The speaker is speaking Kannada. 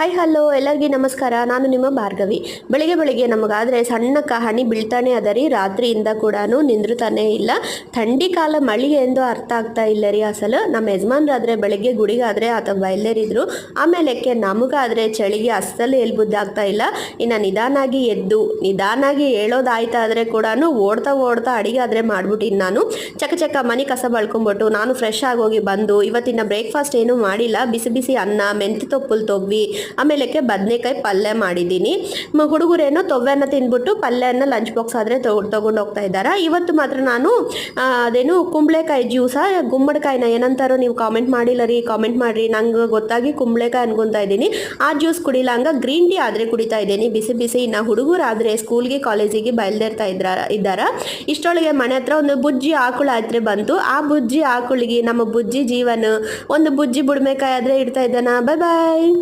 ಹಾಯ್ ಹಲೋ ಎಲ್ಲರಿಗೂ ನಮಸ್ಕಾರ. ನಾನು ನಿಮ್ಮ ಭಾರ್ಗವಿ. ಬೆಳಿಗ್ಗೆ ಬೆಳಿಗ್ಗೆ ನಮಗಾದರೆ ಸಣ್ಣ ಕಹಣಿ ಬೀಳ್ತಾನೆ ಅದ ರೀ. ರಾತ್ರಿಯಿಂದ ಕೂಡ ನಿಂದ್ರತಾನೆ ಇಲ್ಲ. ಥಂಡಿ ಕಾಲ ಮಳಿ ಎಂದು ಅರ್ಥ ಆಗ್ತಾ ಇಲ್ಲ ರೀ ಅಸಲು. ನಮ್ಮ ಯಜಮಾನ್ರಾದರೆ ಬೆಳಿಗ್ಗೆ ಗುಡಿಗಾದರೆ ಆತ ಬಯಲೇರಿದ್ರು ಆಮೇಲೆಕ್ಕೆ ನಮಗಾದರೆ ಚಳಿಗೆ ಅಸಲು ಆಗ್ತಾ ಇಲ್ಲ. ಇನ್ನು ನಿಧಾನಾಗಿ ಎದ್ದು, ನಿಧಾನಾಗಿ ಹೇಳೋದಾಯ್ತಾದರೆ ಕೂಡ ಓಡ್ತಾ ಓಡ್ತಾ ಅಡಿಗೆ ಆದರೆ ಮಾಡಿಬಿಟ್ಟಿನಿ ನಾನು. ಚಕ ಚಕ ಮನೆ ಕಸ ಬಳ್ಕೊಂಬಿಟ್ಟು ನಾನು ಫ್ರೆಶ್ ಆಗೋಗಿ ಬಂದು ಇವತ್ತಿನ ಬ್ರೇಕ್ಫಾಸ್ಟ್ ಏನೂ ಮಾಡಿಲ್ಲ. ಬಿಸಿ ಬಿಸಿ ಅನ್ನ, ಮೆಂತ್ಯ ತೊಪ್ಪಲ್ ತೊವ್ವಿ ಆಮೇಲಕ್ಕೆ ಬದನೆಕಾಯಿ ಪಲ್ಯ ಮಾಡಿದ್ದೀನಿ. ಹುಡುಗರೇನೋ ತೊವ್ವೆನ ತಿಂದ್ಬಿಟ್ಟು ಪಲ್ಯನ ಲಂಚ್ ಬಾಕ್ಸ್ ಆದರೆ ತೊಗೊಂಡು ಹೋಗ್ತಾ ಇದ್ದಾರೆ. ಇವತ್ತು ಮಾತ್ರ ನಾನು ಅದೇನು ಕುಂಬಳೆಕಾಯಿ ಜ್ಯೂಸ ಗುಮ್ಮಡಿಕಾಯಿನ ಏನಂತಾರೋ ನೀವು ಕಾಮೆಂಟ್ ಮಾಡಿಲ್ಲ ರೀ ಕಾಮೆಂಟ್ ಮಾಡಿರಿ. ನಂಗೆ ಗೊತ್ತಾಗಿ ಕುಂಬಳೆಕಾಯಿ ಅನ್ಕೊತಾ ಇದ್ದೀನಿ. ಆ ಜ್ಯೂಸ್ ಕುಡಿಲ್ಲ ಹಂಗ ಗ್ರೀನ್ ಟೀ ಆದರೆ ಕುಡಿತಾ ಇದ್ದೀನಿ. ಬಿಸಿ ಬಿಸಿ ಇನ್ನು ಹುಡುಗರಾದರೆ ಸ್ಕೂಲ್ಗೆ ಕಾಲೇಜಿಗೆ ಬಯಲ್ದೇರ್ತಾ ಇದ್ರ, ಇದ್ದಾರ? ಇಷ್ಟೊಳಗೆ ಮನೆ ಹತ್ರ ಒಂದು ಬುಜ್ಜಿ ಆಕುಳ ಹತ್ರ ಬಂತು. ಆ ಬುಜ್ಜಿ ಆಕುಳಿಗೆ ನಮ್ಮ ಬುಜ್ಜಿ ಜೀವನ, ಒಂದು ಬುಜ್ಜಿ ಬುಡ್ಮೆಕಾಯಿ ಆದರೆ ಇಡ್ತಾ ಇದ್ದಾನ? ಬಾಯ್ ಬಾಯ್